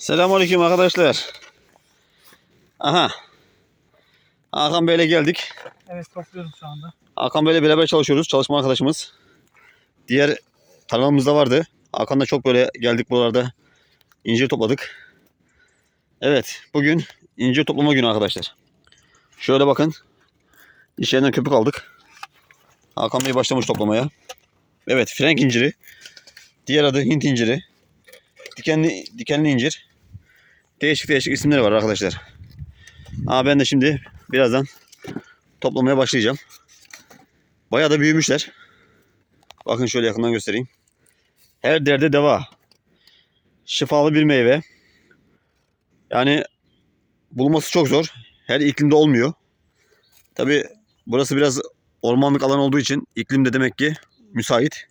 Selamünaleyküm arkadaşlar. Aha. Hakan Bey'le geldik. Evet topluyorum şu anda. Hakan Bey'le beraber çalışıyoruz. Çalışma arkadaşımız. Diğer tarlamızda vardı. Hakan'la çok böyle geldik buralarda. incir topladık. Evet. Bugün incir toplama günü arkadaşlar. Şöyle bakın. İş yerinden köpük aldık. Hakan Bey başlamış toplamaya. Evet. Frank inciri. Diğer adı Hint inciri. Dikenli, dikenli incir. Değişik değişik isimleri var arkadaşlar. Aa, ben de şimdi birazdan toplamaya başlayacağım. Bayağı da büyümüşler. Bakın şöyle yakından göstereyim. Her derde deva. Şifalı bir meyve. Yani bulması çok zor. Her iklimde olmuyor. Tabi burası biraz ormanlık alan olduğu için iklim de demek ki müsait.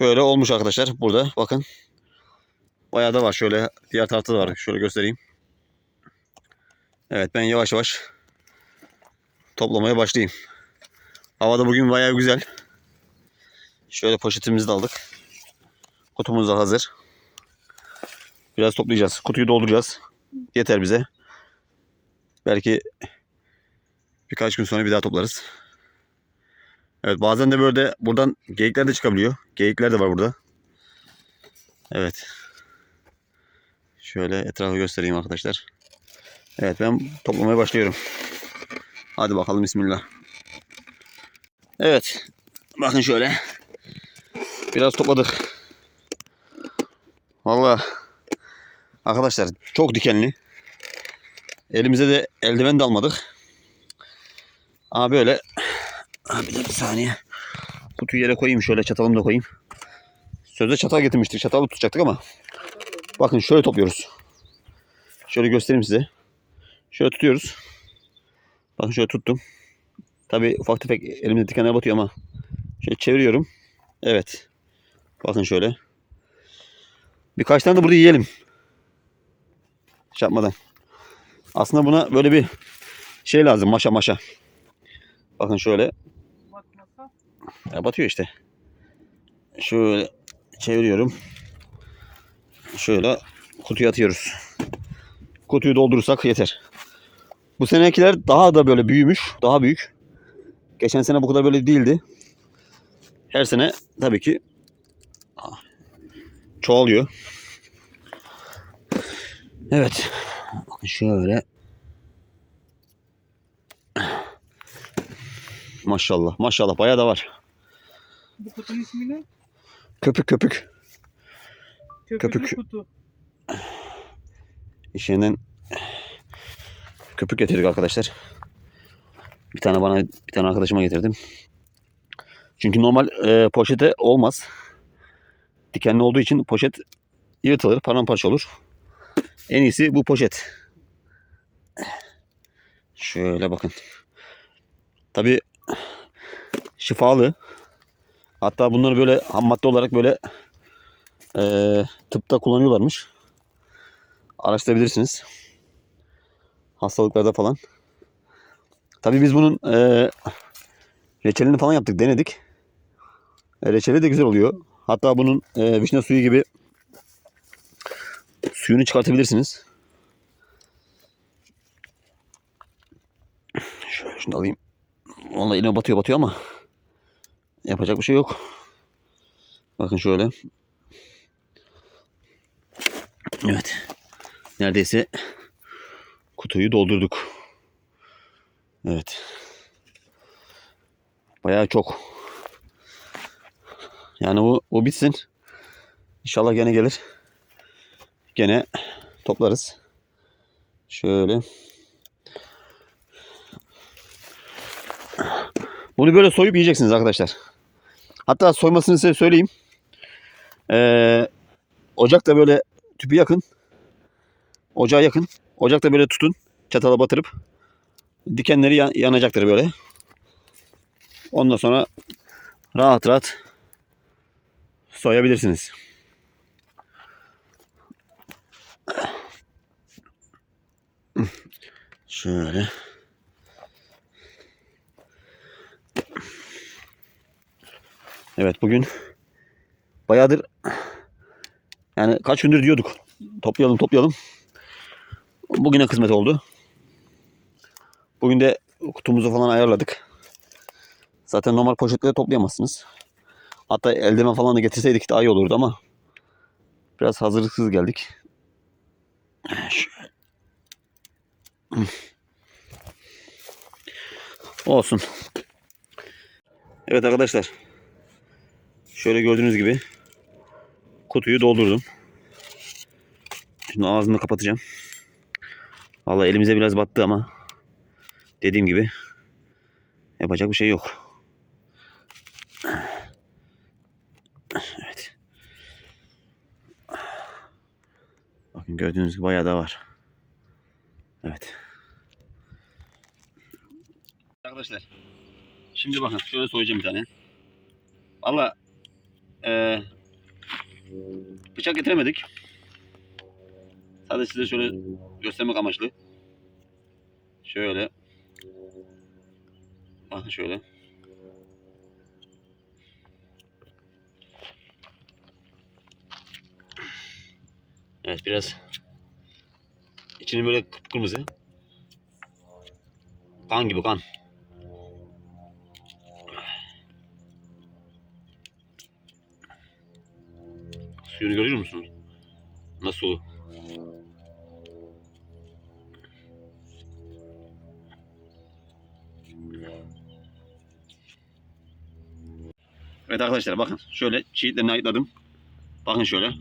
Böyle olmuş arkadaşlar burada bakın. Bayağı da var şöyle diğer tarafta da var. Şöyle göstereyim. Evet ben yavaş yavaş toplamaya başlayayım. Havada bugün bayağı güzel. Şöyle poşetimizi de aldık. Kutumuz da hazır. Biraz toplayacağız. Kutuyu dolduracağız. Yeter bize. Belki birkaç gün sonra bir daha toplarız. Evet bazen de böyle buradan geyikler de çıkabiliyor. Geyikler de var burada. Evet. Şöyle etrafı göstereyim arkadaşlar. Evet ben toplamaya başlıyorum. Hadi bakalım bismillah. Evet. Bakın şöyle. Biraz topladık. Vallahi arkadaşlar çok dikenli. Elimize de eldiven de almadık. Ama böyle bir de bir saniye. Kutuyu yere koyayım şöyle çatalımı da koyayım. Sözde çatal getirmiştik. Çatalı tutacaktık ama. Bakın şöyle topluyoruz. Şöyle göstereyim size. Şöyle tutuyoruz. Bakın şöyle tuttum. Tabi ufak tefek elimde dikenler batıyor ama şöyle çeviriyorum. Evet. Bakın şöyle. Birkaç tane de burada yiyelim. Şey yapmadan. Aslında buna böyle bir şey lazım. Maşa maşa. Bakın şöyle. Ya batıyor işte. Şöyle çeviriyorum. Şöyle kutuya atıyoruz. Kutuyu doldurursak yeter. Bu senekiler daha da böyle büyümüş. Daha büyük. Geçen sene bu kadar böyle değildi. Her sene tabii ki çoğalıyor. Evet. Bakın şöyle. Maşallah. Maşallah bayağı da var. bu kutunun ismi ne? Köpük köpük. Köpüklü Köpük. kutu. İş yerinden köpük getirdik arkadaşlar. Bir tane bana bir tane arkadaşıma getirdim. Çünkü normal e, poşete olmaz. Dikenli olduğu için poşet yırtılır, paramparça olur. En iyisi bu poşet. Şöyle bakın. Tabi şifalı. Hatta bunları böyle ham madde olarak böyle e, tıpta kullanıyorlarmış. Araştırabilirsiniz. Hastalıklarda falan. Tabii biz bunun e, reçelini falan yaptık, denedik. E, reçeli de güzel oluyor. Hatta bunun e, vişne suyu gibi suyunu çıkartabilirsiniz. Şöyle şunu alayım. Vallahi yine batıyor batıyor ama yapacak bir şey yok. Bakın şöyle. Evet. Neredeyse kutuyu doldurduk. Evet. Bayağı çok. Yani bu, bu bitsin. İnşallah gene gelir. Gene toplarız. Şöyle. Bunu böyle soyup yiyeceksiniz arkadaşlar. Hatta soymasını size söyleyeyim. Ee, ocakta böyle tüpü yakın. Ocağa yakın. Ocakta böyle tutun. Çatala batırıp. Dikenleri yan- yanacaktır böyle. Ondan sonra rahat rahat soyabilirsiniz. Şöyle. Evet bugün bayağıdır yani kaç gündür diyorduk. toplayalım toplayalım. Bugüne kısmet oldu. Bugün de kutumuzu falan ayarladık. Zaten normal poşetle toplayamazsınız. Hatta eldiven falan da getirseydik daha iyi olurdu ama biraz hazırlıksız geldik. Şöyle. Olsun. Evet arkadaşlar. Şöyle gördüğünüz gibi kutuyu doldurdum. Şimdi ağzını kapatacağım. Vallahi elimize biraz battı ama dediğim gibi yapacak bir şey yok. Evet. Bakın gördüğünüz gibi bayağı da var. Evet. Arkadaşlar şimdi bakın şöyle soyacağım bir tane. Valla eee bıçak getiremedik. Sadece size şöyle göstermek amaçlı. Şöyle. Bakın şöyle. Evet biraz içini böyle kıpkırmızı. Kan gibi kan. Suyunu görüyor musunuz? Nasıl? Evet arkadaşlar bakın şöyle çiğitlerini ayıkladım. Bakın şöyle.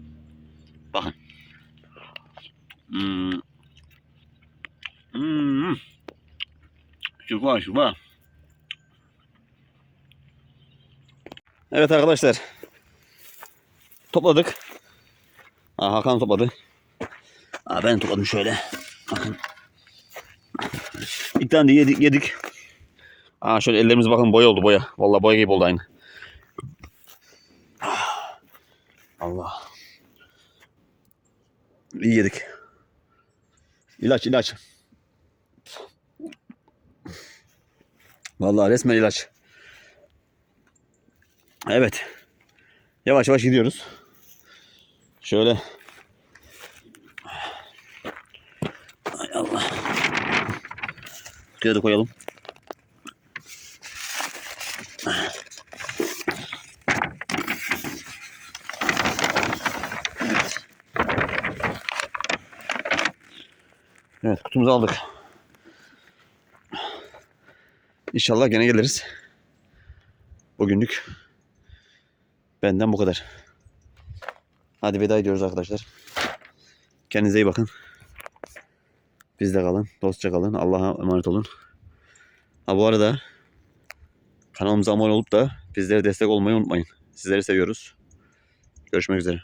Bakın. Hmm. Hmm. Şufa şufa. Evet arkadaşlar. Topladık. Aa, Hakan topladı. Aa, ben topladım şöyle. Bakın. İlk tane de yedik. yedik. Aa, şöyle ellerimiz bakın boya oldu boya. Vallahi boya gibi oldu aynı. Allah. İyi yedik. İlaç ilaç. Vallahi resmen ilaç. Evet. Yavaş yavaş gidiyoruz. Şöyle. Ay Allah. Kutuya da koyalım. Evet kutumuzu aldık. İnşallah gene geliriz. Bugünlük benden bu kadar. Hadi veda ediyoruz arkadaşlar. Kendinize iyi bakın. Bizde kalın. Dostça kalın. Allah'a emanet olun. Ha bu arada kanalımıza abone olup da bizlere destek olmayı unutmayın. Sizleri seviyoruz. Görüşmek üzere.